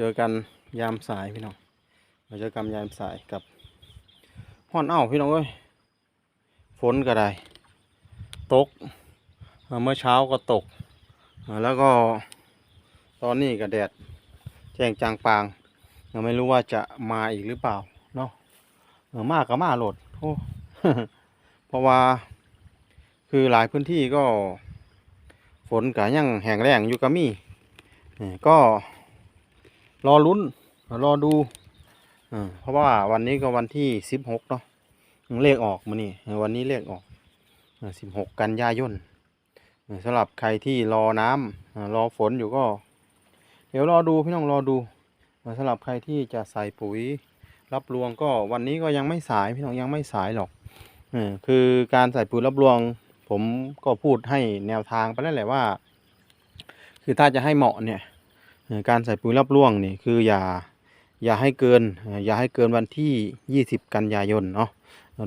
เจอกันยามสายพี่น้องมาเจอกันยามสายกับห่อนเอ้าพี่น้องเอ้ยฝนก็ได้ตกเมื่อเช้าก็ตก แล้วก็ตอนนี้ก็แดดแจ้งจางปางยังไม่รู้ว่าจะมาอีกหรือเปล่าเนาะมากก็มาโหลดโอ้เพราะว่าคือหลายพื้นที่ก็ ฝนก็ยังแห้งแล้งอยู่ก็มีก็ รอลุ้น รอดูเออเพราะว่าวันนี้ก็วันที่สิบหกเนาะเลขออกมานี่วันนี้เลขออกสิบหกกันยายนเออสำหรับใครที่รอน้ำรอฝนอยู่ก็ เดี๋ยวรอดูพี่น้องรอดูเออสำหรับใครที่จะใส่ปุ๋ยรับรวงก็วันนี้ก็ยังไม่สายพี่น้องยังไม่สายหรอกอคือการใส่ปุ๋ยรับรวง ผมก็พูดให้แนวทางไปแล้วแหละว่า คือถ้าจะให้เหมาะเนี่ย การใส่ปุ๋ยรับร่วงนี่คืออย่าอย่าให้เกินอย่าให้เกินวันที่ 20 กันยายนเนาะ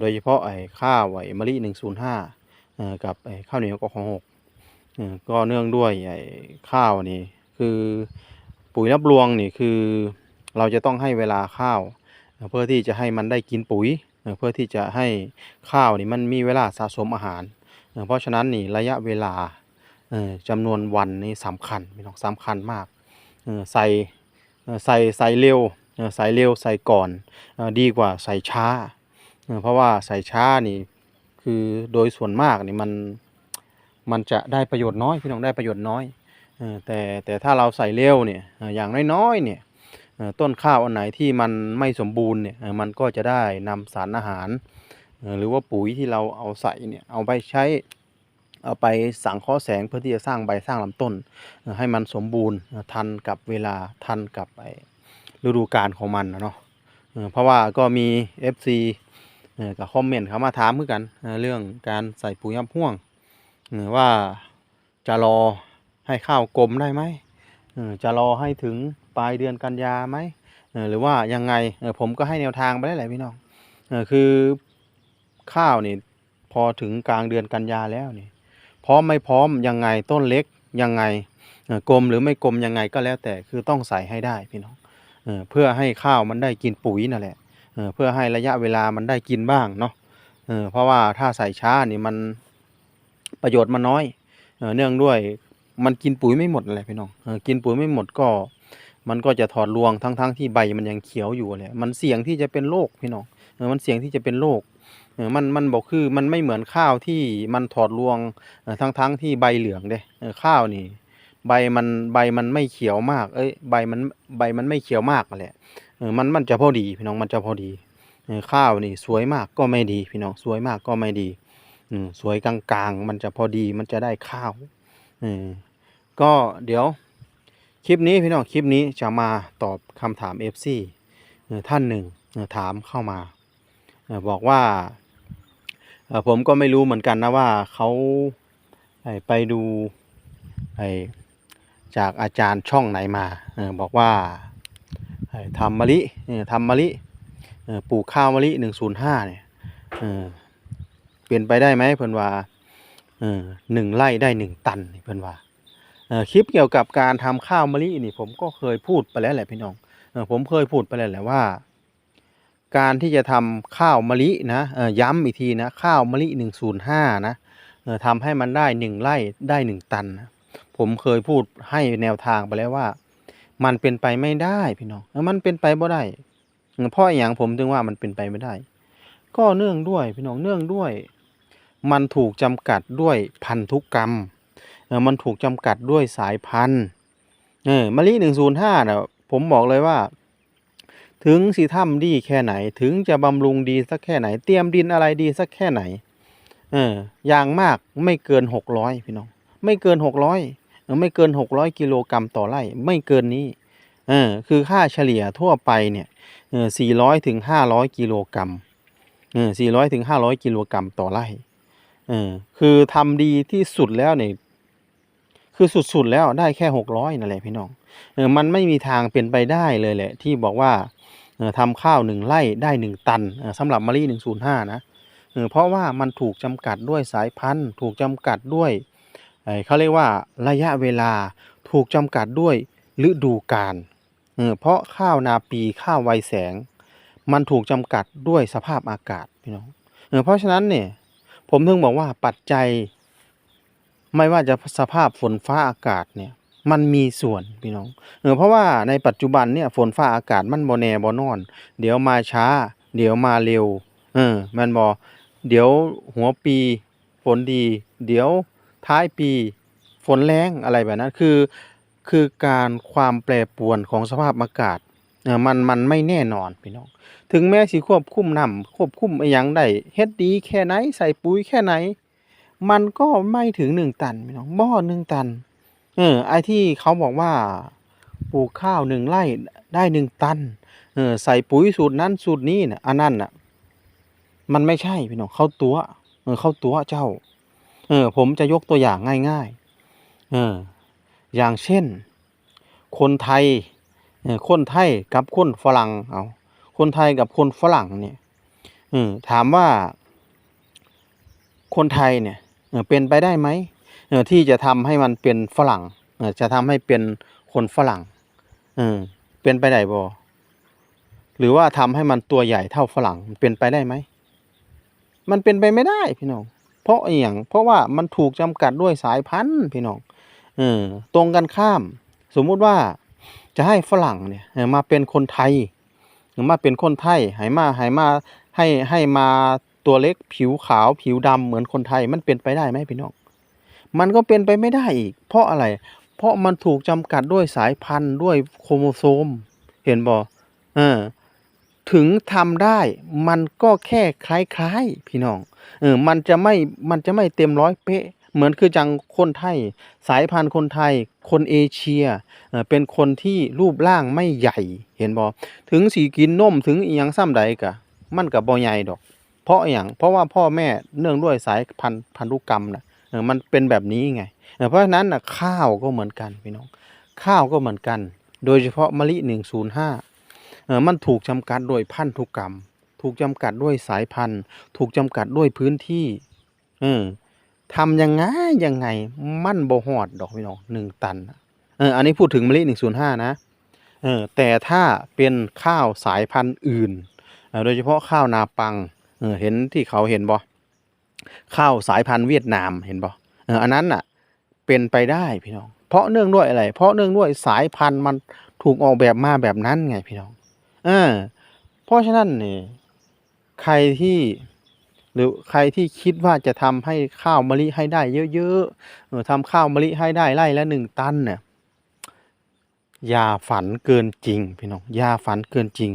โดยเฉพาะไอ้ข้าวไอ้มะลิ105กับไอ้ข้าวเหนียวกของ6เอ่อก็เนื่องด้วยไอ้ข้าวนี่คือปุ๋ยรับรวงนี่คือเราจะต้องให้เวลาข้าว เพื่อที่จะให้มันได้กินปุ๋ย เพื่อที่จะให้ข้าวนี่มันมีเวลาสะสมอาหาร เพราะฉะนั้นนี่ระยะเวลาจำนวนวันนี่สำคัญพี่น้องสำคัญมาก ใส่ใส่ใส่เร็วใส่เร็วใส่ก่อนดีกว่าใส่ช้า เพราะว่าใส่ช้านี่คือโดยส่วนมากนี่มันมันจะได้ประโยชน์น้อยพี่น้องได้ประโยชน์น้อยแต่แต่ถ้าเราใส่เร็วเนี่ยอย่างน้อยๆเนี่ยเอ่ต้นข้าวอันไหนที่มันไม่สมบูรณ์เนี่ยมันก็จะได้นำสารอาหาร หรือว่าปุ๋ยที่เราเอาใส่เนี่ยเอาไปใช้ เอาไปสังเคราะห์แสงเพื่อที่จะสร้างใบสร้างลำต้น ให้มันสมบูรณ์ทันกับเวลาทันกับไอฤดูกาลของมันนะเนาะเพราะว่าก็มี FC กับคอมเมนต์เขามาถามเหมือนกันเรื่องการใส่ปุ๋ยยับห่วงว่าจะรอให้ข้าวกลมได้ไหมจะรอให้ถึงปลายเดือนกันยาไหมหรือว่ายังไงผมก็ให้แนวทางไปได้แหละพี่น้องคือข้าวนี่พอถึงกลางเดือนกันยาแล้วนี่ พร้อมไม่พร้อมยังไงต้นเล็กยังไงกลมหรือไม่กลมยังไงก็แล้วแต่คือต้องใส่ให้ได้พี่น้องเอเพื่อให้ข้าวมันได้กินปุ๋ยนั่นแหละเเพื่อให้ระยะเวลามันได้กินบ้างเนาะเเพราะว่าถ้าใส่ช้านี่มันประโยชน์มันน้อยเอเนื่องด้วยมันกินปุ๋ยไม่หมดอะไรพี่น้องอกินปุ๋ยไม่หมดก็ มันก็จะถอดรวงทั้งๆทที่ใบมันยังเขียวอยู่แหละมันเสี่ยงที่จะเป็นโรคพี่น้องอมันเสี่ยงที่จะเป็นโรค มันมันบอกคือมันไม่เหมือนข้าวที่มันถอดรวงเออทั้งที่ใบเหลืองเด้ข้าวนี่ ใบมันใบมันไม่เขียวมาก เอ้ยใบมันใบมันไม่เขียวมากแหละมันมันจะพอดีพี่น้องมันจะพอดีข้าวนี่สวยมากก็ไม่ดีพี่น้องสวยมากก็ไม่ดีสวยกลางๆ มันจะพอดีมันจะได้ข้าวก็เดี๋ยวคลิปนี้พี่น้องคลิปนี้จะมาตอบคำถาม FC ท่านหนึ่งถามเข้ามา บอกว่า ผมก็ไม่รู้เหมือนกันนะว่าเขาไปดูไจากอาจารย์ช่องไหนมาบอกว่าทำมะลิทำมะลิปลูกข้าวมะลิหนึ่งศูนย์ห้าเนี่ยเปลี่ยนไปได้ไหมเพิ่อนว่าหนึ่งไร่ได้หนึ่งตันเพิ่อนว่าคลิปเกี่ยวกับการทำข้าวมะลินี่ผมก็เคยพูดไปแล้วแหละพี่น้องผมเคยพูดไปแล้วแหละว่า การที่จะทำข้าวมะลินะย้ำอีกทีนะข้าวมะลิหนึ่งศูนย์ห้านะทำให้มันได้หนึ่งไร่ได้หนึ่งตันนะผมเคยพูดให้แนวทางไปแล้วว่า มันเป็นไปไม่ได้พี่น้องมันเป็นไปบ่ได้เพราะอย่างผมถึงว่ามันเป็นไปไม่ได้ ก็เนื่องด้วยพี่น้องเนื่องด้วย มันถูกจำกัดด้วยพันธุกรรมมันถูกจำกัดด้วยสายพันธุ์เออมะลิหนึ่งศูนย์ห้าน่ะผมบอกเลยว่า ถึงสีถ้ำดีแค่ไหน ถึงจะบำรุงดีสักแค่ไหน เตรียมดินอะไรดีสักแค่ไหน เอออย่างมากไม่เกินหกร้อยพี่น้อง ไม่เกินหกร้อยไม่เกินหกร้อยกิโลกรัมต่อไร่ ไม่เกินนี้ เออ คือค่าเฉลี่ยทั่วไปเนี่ยเออสี่ร้อยถึงห้าร้อยกิโลกรัมเออสี่ร้อยถึงห้าร้อยกิโลกรัมต่อไร่เออคือทำดีที่สุดแล้วเนี่ยคือสุดๆแล้วได้แค่หกร้อยนั่นแหละพี่น้องเออมันไม่มีทางเป็นไปได้เลยแหละ ที่บอกว่า ทำข้าวหนึ่งไร่ได้หนึ่งตันสำหรับมะลิหนึ่งศูนย์ห้านะเพราะว่ามันถูกจำกัดด้วยสายพันธุ์ ถูกจำกัดด้วยเขาเรียกว่าระยะเวลาถูกจำกัดด้วยฤดูกาลเพราะข้าวนาปีข้าวไวแสง มันถูกจำกัดด้วยสภาพอากาศพี่น้องเออเพราะฉะนั้นเนี่ยผมถึงบอกว่าปัจจัย ไม่ว่าจะสภาพฝนฟ้าอากาศเนี่ย มันมีส่วนพี่น้องเออเพราะว่าในปัจจุบันเนี่ยฝนฟ้าอากาศมันบ่แนบ่นอน เดี๋ยวมาช้า เดี๋ยวมาเร็ว เออมันบ่เดี๋ยวหัวปีฝนดี เดี๋ยวท้ายปีฝนแรงอะไรแบบนั้นคือคือการความแปรปรวนของสภาพอากาศเออมันมันไม่แน่นอนพี่น้อง ถึงแม้สิควบคุมน้ำควบคุมอยังได้เฮ็ดดีแค่ไหนใส่ปุ๋ยแค่ไหน มันก็ไม่ถึงหนึ่งตันพี่น้องบ่หนึ่งตัน เออ ไอ้ที่เขาบอกว่าปลูกข้าวหนึ่งไร่ได้หนึ่งตัน เออ ใส่ปุ๋ยสูตรนั้นสูตรนี้น่ะอันนั้นน่ะ มันไม่ใช่พี่น้องเข้าตัวเออเข้าตัวเจ้า เออ ผมจะยกตัวอย่างง่าย ๆ เออ อย่างเช่น คนไทย เออคนไทยกับคนฝรั่งเอาคนไทยกับคนฝรั่งเนี่ยเออถามว่า คนไทยเนี่ยเออเป็นไปได้ไหม ที่จะทำให้มันเป็นฝรั่งจะทำให้เป็นคนฝรั่งเออเป็นไปได้บ่หรือว่าทำให้มันตัวใหญ่เท่าฝรั่งเป็นไปได้ไหมมันเป็นไปไม่ได้พี่น้อง เพราะอหย่างเพราะว่ามันถูกจำกัดด้วยสายพันธุ์พี่น้องเออตรงกันข้าม สมมุติว่าจะให้ฝรั่งเนี่ยมาเป็นคนไทยหรือมาเป็นคนไทยให้มาให้มาให้ให้มาตัวเล็กผิวขาวผิวดำเหมือนคนไทยมันเป็นไปได้ไหมพี่น้อง มันก็เป็นไปไม่ได้อีก เพราะอะไร เพราะมันถูกจำกัดด้วยสายพันธุ์ด้วยโครโมโซม เห็นบ่เออถึงทำได้มันก็แค่คล้ายๆ พี่น้องเออมันจะไม่มันจะไม่เต็มร้อยเป๊ะ เหมือนคือจังคนไทย สายพันธุ์คนไทย คนเอเชียเออเป็นคนที่รูปร่างไม่ใหญ่เห็นบ่ถึงสีกินนมถึงอีหยังซ้ำใดกะ มันก็บ่ใหญ่ดอก เพราะอย่างเพราะว่าพ่อแม่เนื่องด้วยสายพันธุ์พันธุกรรมนะ มันเป็นแบบนี้ไง เพราะฉะนั้นนะข้าวก็เหมือนกันพี่น้อง ข้าวก็เหมือนกัน โดยเฉพาะมะลิหนึ่งศูนย์ห้าเออมันถูกจำกัดโดยพันธุกรรม ถูกจำกัดด้วยสายพันธุ์ ถูกจำกัดด้วยพื้นที่เออทำยังไงยังไงมันบ่ฮอดดอกพี่น้องหนึ่งตันเอออันนี้พูดถึงมะลิหนึ่งศูนะเออแต่ถ้าเป็นข้าวสายพันธุ์อื่น โดยเฉพาะข้าวนาปังเออเห็นที่เขาเห็นบ่ ข้าวสายพันธุ์เวียดนามเห็นบ่เอออันนั้นน่ะเป็นไปได้พี่น้อง เพราะเนื่องด้วยอะไร เพราะเนื่องด้วยสายพันธุ์มันถูกออกแบบมาแบบนั้นไงพี่น้องเออเพราะฉะนั้นนี่ใครที่หรือใครที่คิดว่าจะทำให้ข้าวมะลิให้ได้เยอะๆเออทำข้าวมะลิให้ได้ไร่ละหนึ่งตันเนี่ยอย่าฝันเกินจริงพี่น้องอย่าฝันเกินจริง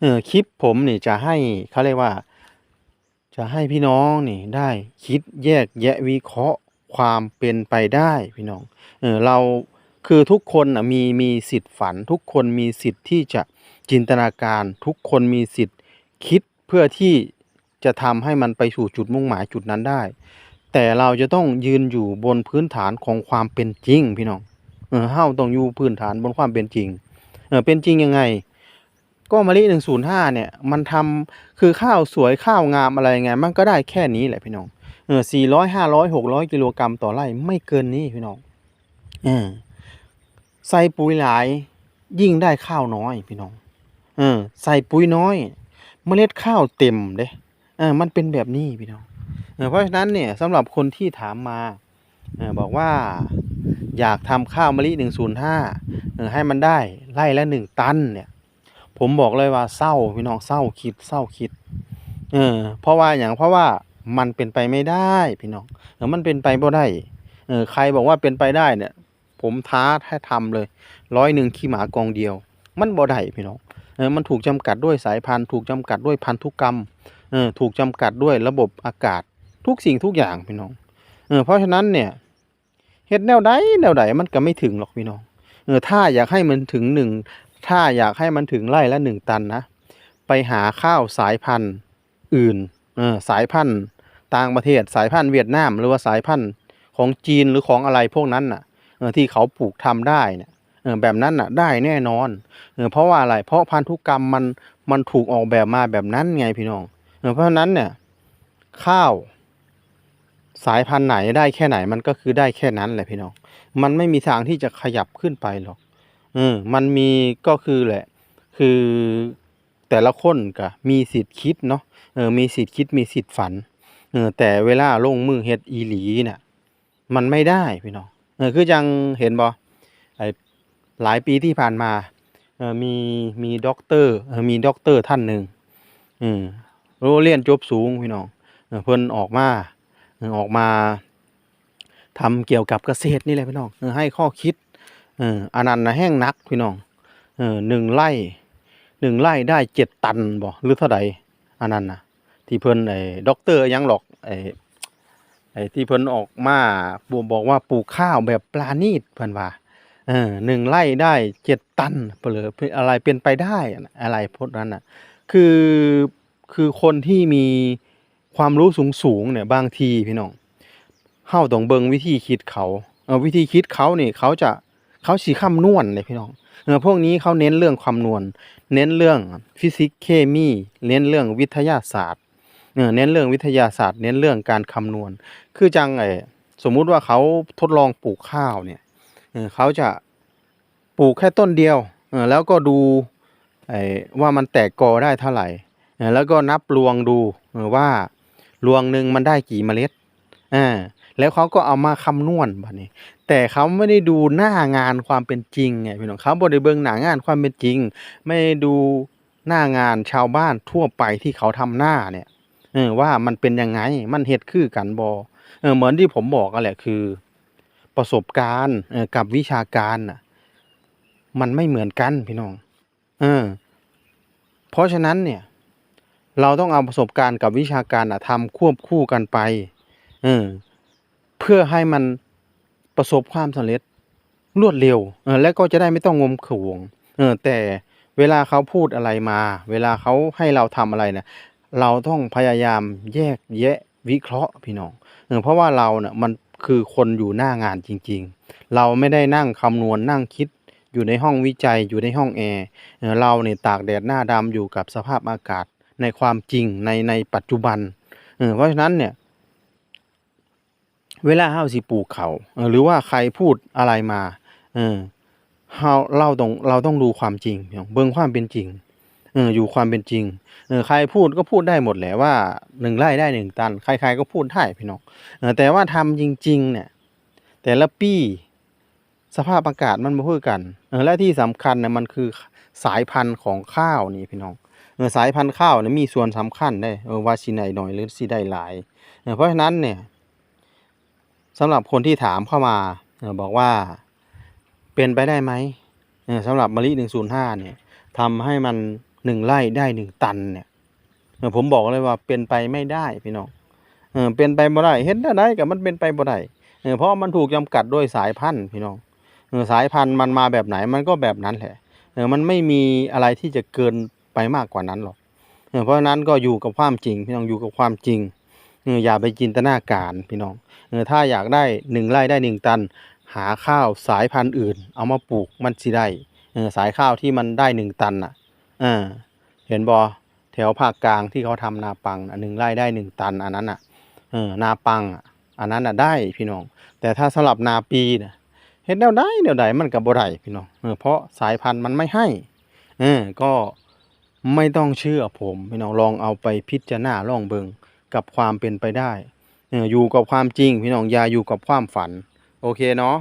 เออคลิปผมนี่จะให้เขาเรียกว่า จะให้พี่น้องนี่ได้คิดแยกแยะวิเคราะห์ความเป็นไปได้พี่น้องเออเราคือทุกคนนะมีมีสิทธิ์ฝัน ทุกคนมีสิทธิ์ที่จะจินตนาการทุกคนมีสิทธิ์คิดเพื่อที่จะทำให้มันไปสู่จุดมุ่งหมายจุดนั้นได้ แต่เราจะต้องยืนอยู่บนพื้นฐานของความเป็นจริงพี่น้องเออเฮาต้องอยู่พื้นฐานบนความเป็นจริงเออเป็นจริงยังไง ก็มะลิหนึ่งศูนย์ห้าเนี่ย มันทำคือข้าวสวยข้าวงามอะไรไง มันก็ได้แค่นี้แหละพี่น้องเออสี่ร้อยห้าร้อยหกร้อยกิโลกรัมต่อไร่ไม่เกินนี้พี่น้องเออใส่ปุ๋ยหลายยิ่งได้ข้าวน้อยพี่น้องเออใส่ปุ๋ยน้อย เมล็ดข้าวเต็มเด้เออมันเป็นแบบนี้พี่น้องเออเพราะฉะนั้นเนี่ยสำหรับคนที่ถามมาเออบอกว่าอยากทำข้าวมะลิหนึ่งศูนย์ห้าเออให้มันได้ไร่ละหนึ่งตันเนี่ย ผมบอกเลยว่าเศร้าพี่น้องเศร้าคิดเศร้าคิด เออ เพราะว่าอย่างเพราะว่ามันเป็นไปไม่ได้พี่น้องเออมันเป็นไปบ่ได้เออใครบอกว่าเป็นไปได้เนี่ย ผมท้าให้ทำเลยร้อยหนึ่งขี้หมากองเดียว มันบ่ได้พี่น้องเออมันถูกจำกัดด้วยสายพันธุ์ ถูกจำกัดด้วยพันธุกรรมเออถูกจำกัดด้วยระบบอากาศทุกสิ่งทุกอย่างพี่น้องเออเพราะฉะนั้นเนี่ยเฮ็ดแนวใดแนวใดมันก็ไม่ถึงหรอกพี่น้องเออถ้าอยากให้มันถึงหนึ่ง ถ้าอยากให้มันถึงไร่ละหนึ่งตันนะ ไปหาข้าวสายพันธุ์อื่นเออสายพันธุ์ต่างประเทศสายพันธุ์เวียดนาม หรือว่าสายพันธุ์ของจีนหรือของอะไรพวกนั้นน่ะเออที่เขาปลูกทำได้เนี่ยเออแบบนั้นน่ะได้แน่นอนเออเพราะว่าอะไรเพราะพันธุกรรมมันมันถูกออกแบบมาแบบนั้นไงพี่น้องเออเพราะฉะนั้นเนี่ยข้าว สายพันธุ์ไหนได้แค่ไหนมันก็คือได้แค่นั้นแหละพี่น้อง มันไม่มีทางที่จะขยับขึ้นไปหรอก เออมันมีก็คือแหละ คือแต่ละคนก็มีสิทธิ์คิดเนาะเออมีสิทธิ์คิดมีสิทธิ์ฝันเออแต่เวลาลงมือเฮ็ดอีหลีเนี่ยมันไม่ได้พี่น้องเออคือจังเห็นบ่ไอหลายปีที่ผ่านมาเออมีมีด็อกเตอร์เออมีด็อกเตอร์ท่านหนึ่งอืมโรเรียนจบสูงพี่น้องเออเพิ่นออกมาเออออกมาทำเกี่ยวกับเกษตรนี่แหละพี่น้องเออให้ข้อคิด อออันนั้นนะแห้งนักพี่น้องเออหนึ่งไร่หนึ่งไร่ได้เจ็ดตันบ่หรือเท่าใดอันนั้นนะที่เพิ่นไอ้ด็อกเตอร์ยังหรอกไอ้ไอ้ที่เพิ่นออกมาบอกบอกว่าปลูกข้าวแบบปลาณีตเพิ่นว่าเออหนึ่งไร่ได้เจ็ดตันเปลืออะไรเป็นไปได้อะไรพวกนั้นน่ะคือคือคนที่มีความรู้สูงสูงเนี่ยบางทีพี่น้องเฮาต้องเบิงวิธีคิดเขาเออวิธีคิดเขานี่เขาจะ เขาสิคำนวณเลยพี่น้องเออพวกนี้เขาเน้นเรื่องคำนวณ เน้นเรื่องฟิสิกส์เคมี เน้นเรื่องวิทยาศาสตร์เออเน้นเรื่องวิทยาศาสตร์ เน้นเรื่องการคำนวณ คือจังไอสมมุติว่าเขาทดลองปลูกข้าวเนี่ยเออเขาจะปลูกแค่ต้นเดียวเออแล้วก็ดูไอว่ามันแตกกอได้เท่าไหร่เออแล้วก็นับรวงดูเออว่า รวงหนึ่งมันได้กี่เมล็ดอ่า แล้วเขาก็เอามาคำนวณแบัดนี้ แต่เขาไม่ได้ดูหน้างานความเป็นจริงไงพี่น้องเขาบ่ได้เบิงหน้างานความเป็นจริง ไม่ดูหน้างานชาวบ้านทั่วไปที่เขาทำหน้าเนี่ยเออว่ามันเป็นยังไงมันเฮ็ดคือกันบ่เออเหมือนที่ผมบอกกันแหละคือ ประสบการณ์เออกับวิชาการน่ะ มันไม่เหมือนกันพี่น้อง เออ เพราะฉะนั้นเนี่ย เราต้องเอาประสบการณ์กับวิชาการน่ะทำควบคู่กันไป เออ เพื่อให้มันประสบความสำเร็จรวดเร็วเออและก็จะได้ไม่ต้องงมขวงเออแต่เวลาเขาพูดอะไรมา เวลาเขาให้เราทำอะไรเนี่ยเราต้องพยายามแยกแยะวิเคราะห์พี่น้องเออเพราะว่าเราเนี่ยมันคือคนอยู่หน้างานจริง ๆ เราไม่ได้นั่งคำนวณนั่งคิดอยู่ในห้องวิจัยอยู่ในห้องแอร์เออเราเนี่ยตากแดดหน้าดำอยู่กับสภาพอากาศในความจริงในในปัจจุบันเออเพราะฉะนั้นเนี่ย เวลาเฮาสิปลูกเขาหรือว่าใครพูดอะไรมา เออเฮาเราต้องเราต้องดูความจริงพี่น้องเบิ่งความเป็นจริงเอออยู่ความเป็นจริงเออใครพูดก็พูดได้หมดแหละว่าหนึ่งไร่ได้หนึ่งตัน ใครๆก็พูดได้พี่น้องเออแต่ว่าทำจริง ๆ เนี่ย แต่ละปีสภาพอากาศมันบ่คือกันเออและที่สำคัญเนี่ยมันคือสายพันธุ์ของข้าวนี่พี่น้องเออสายพันธุ์ข้าวเนี่ยมีส่วนสำคัญได้เออว่าสิได้น้อยหรือสิได้หลายเออเพราะฉะนั้นเนี่ย สำหรับคนที่ถามเข้ามาบอกว่าเป็นไปได้ไหมสำหรับมะลิหนึ่งศูนย์ห้าเนี่ยทำให้มันหนึ่งไร่ได้หนึ่งตันเนี่ยผมบอกเลยว่าเป็นไปไม่ได้พี่น้องเป็นไปบ่ได้เห็นได้ไดกับมันเป็นไปบ่ได้เพราะมันถูกจำกัดด้วยสายพันธุ์พี่น้องสายพันธุ์มันมาแบบไหนมันก็แบบนั้นแหละมันไม่มีอะไรที่จะเกินไปมากกว่านั้นหรอกเออเพราะฉะนั้นก็อยู่กับความจริงพี่น้องอยู่กับความจริง เอออย่าไปจินตนาการพี่น้องเออถ้าอยากได้หนึ่งไร่ได้หนึ่งตัน หาข้าวสายพันธุ์อื่น เอามาปลูกมันสิได้เออสายข้าวที่มันได้หนึ่งตันอะเออเห็นบอแถวภาคกลางที่เขาทำนาปังหนึ่งไร่ได้หนึ่งตัน อันนั้นอะเออนาปังอะอันนั้นอะได้พี่น้อง แต่ถ้าสำหรับนาปีเนี่ยเห็นแนวได้แนวใดมันกับบ่ไดพี่น้องเออเพราะสายพันธุ์มันไม่ให้เออก็ไม่ต้องเชื่อผมพี่น้องลองเอาไปพิจารณาลองเบิง กับความเป็นไปได้อออยู่กับความจริง พี่น้องอย่าอยู่กับความฝัน โอเคเนาะ